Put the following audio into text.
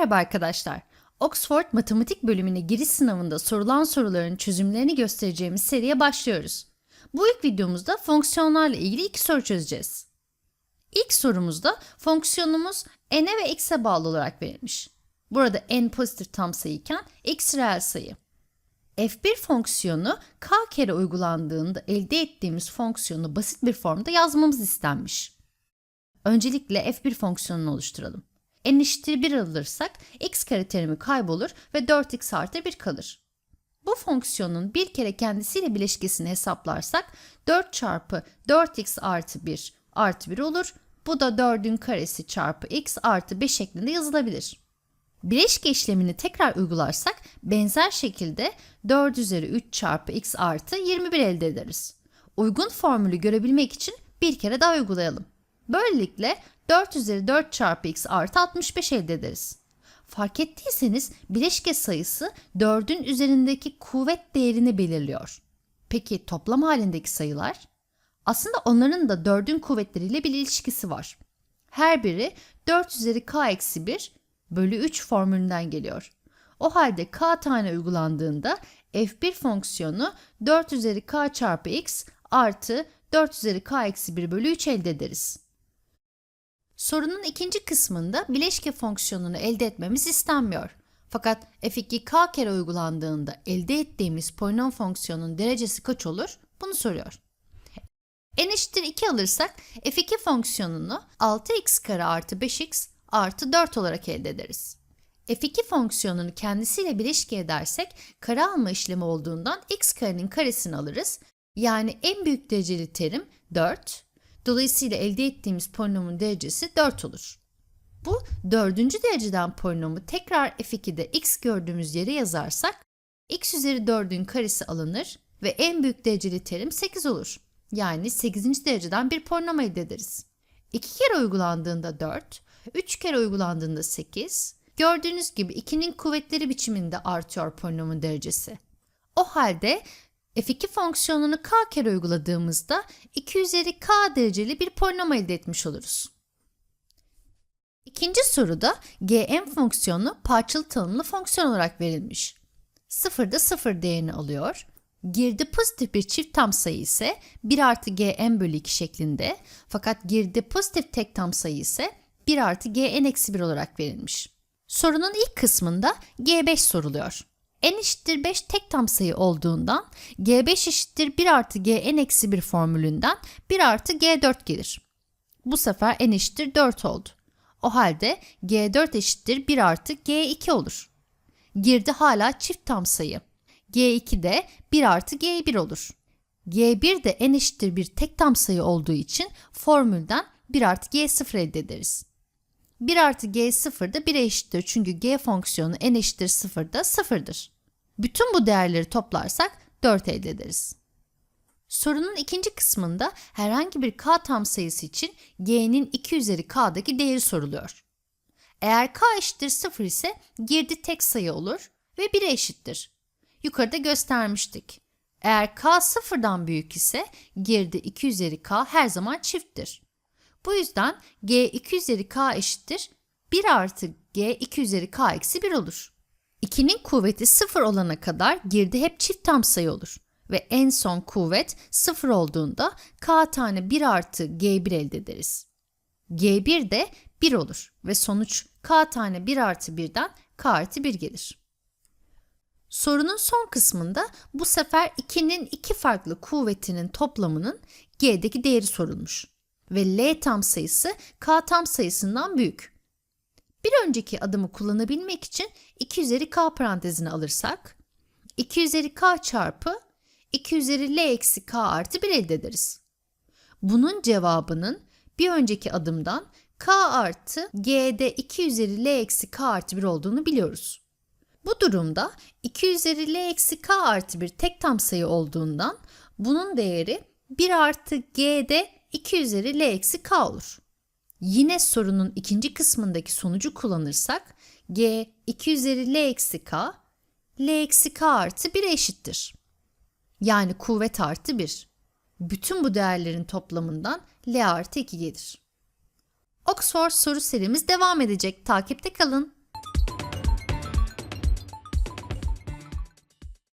Merhaba arkadaşlar. Oxford Matematik bölümüne giriş sınavında sorulan soruların çözümlerini göstereceğimiz seriye başlıyoruz. Bu ilk videomuzda fonksiyonlarla ilgili iki soru çözeceğiz. İlk sorumuzda fonksiyonumuz n'e ve x'e bağlı olarak verilmiş. Burada n pozitif tam sayı iken x reel sayı. f1 fonksiyonu k kere uygulandığında elde ettiğimiz fonksiyonu basit bir formda yazmamız istenmiş. Öncelikle f1 fonksiyonunu oluşturalım. Eşittir 1 alırsak x kare terimi kaybolur ve 4x artı 1 kalır. Bu fonksiyonun bir kere kendisiyle bileşkesini hesaplarsak 4 çarpı 4x artı 1 artı 1 olur. Bu da 4'ün karesi çarpı x artı 5 şeklinde yazılabilir. Bileşke işlemini tekrar uygularsak benzer şekilde 4 üzeri 3 çarpı x artı 21 elde ederiz. Uygun formülü görebilmek için bir kere daha uygulayalım. Böylelikle 4 üzeri 4 çarpı x artı 65 elde ederiz. Fark ettiyseniz bileşke sayısı 4'ün üzerindeki kuvvet değerini belirliyor. Peki toplam halindeki sayılar? Aslında onların da 4'ün kuvvetleriyle bir ilişkisi var. Her biri 4 üzeri k eksi 1 bölü 3 formülünden geliyor. O halde k tane uygulandığında f1 fonksiyonu 4 üzeri k çarpı x artı 4 üzeri k eksi 1 bölü 3 elde ederiz. Sorunun ikinci kısmında bileşke fonksiyonunu elde etmemiz istenmiyor. Fakat f2 k kere uygulandığında elde ettiğimiz polinom fonksiyonun derecesi kaç olur? Bunu soruyor. n eşittir 2 alırsak f2 fonksiyonunu 6x kare artı 5x artı 4 olarak elde ederiz. f2 fonksiyonunu kendisiyle bileşke edersek kare alma işlemi olduğundan x karenin karesini alırız. Yani en büyük dereceli terim 4. Dolayısıyla elde ettiğimiz polinomun derecesi 4 olur. Bu dördüncü dereceden polinomu tekrar f2'de x gördüğümüz yere yazarsak x üzeri 4'ün karesi alınır ve en büyük dereceli terim 8 olur. Yani 8. dereceden bir polinom elde ederiz. 2 kere uygulandığında 4, 3 kere uygulandığında 8. Gördüğünüz gibi 2'nin kuvvetleri biçiminde artıyor polinomun derecesi. O halde f2 fonksiyonunu k kere uyguladığımızda 2 üzeri k dereceli bir polinom elde etmiş oluruz. İkinci soruda gm fonksiyonu parçalı tanımlı fonksiyon olarak verilmiş. Sıfırda sıfır değerini alıyor. Girdi pozitif bir çift tam sayı ise 1 artı gm bölü 2 şeklinde fakat girdi pozitif tek tam sayı ise 1 artı gn eksi 1 olarak verilmiş. Sorunun ilk kısmında g5 soruluyor. N eşittir 5 tek tam sayı olduğundan g5 eşittir 1 artı gn eksi 1 formülünden 1 artı g4 gelir. Bu sefer n eşittir 4 oldu. O halde g4 eşittir 1 artı g2 olur. Girdi hala çift tam sayı. g2 de 1 artı g1 olur. g1 de n eşittir bir tek tam sayı olduğu için formülden 1 artı g0 elde ederiz. 1 artı g0 da 1'e eşittir çünkü g fonksiyonu n eşittir 0 da 0'dır. Bütün bu değerleri toplarsak 4 elde ederiz. Sorunun ikinci kısmında herhangi bir k tam sayısı için g'nin 2 üzeri k'daki değeri soruluyor. Eğer k eşittir 0 ise girdi tek sayı olur ve 1'e eşittir. Yukarıda göstermiştik. Eğer k sıfırdan büyük ise girdi 2 üzeri k her zaman çifttir. Bu yüzden g 2 üzeri k eşittir 1 artı g 2 üzeri k eksi 1 olur. 2'nin kuvveti 0 olana kadar girdi hep çift tam sayı olur. Ve en son kuvvet 0 olduğunda k tane 1 artı g1 elde ederiz. g1 de 1 olur ve sonuç k tane 1 artı 1'den k artı 1 gelir. Sorunun son kısmında bu sefer 2'nin iki farklı kuvvetinin toplamının g'deki değeri sorulmuş ve L tam sayısı K tam sayısından büyük. Bir önceki adımı kullanabilmek için 2 üzeri K parantezini alırsak 2 üzeri K çarpı 2 üzeri L eksi K artı 1 elde ederiz. Bunun cevabının bir önceki adımdan K artı G'de 2 üzeri L eksi K artı 1 olduğunu biliyoruz. Bu durumda 2 üzeri L eksi K artı 1 tek tam sayı olduğundan bunun değeri 1 artı G'de 2 üzeri L eksi K olur. Yine sorunun ikinci kısmındaki sonucu kullanırsak G 2 üzeri L eksi K, L eksi K artı 1'e eşittir. Yani kuvvet artı 1. Bütün bu değerlerin toplamından L artı 2 gelir. Oxford soru serimiz devam edecek. Takipte kalın.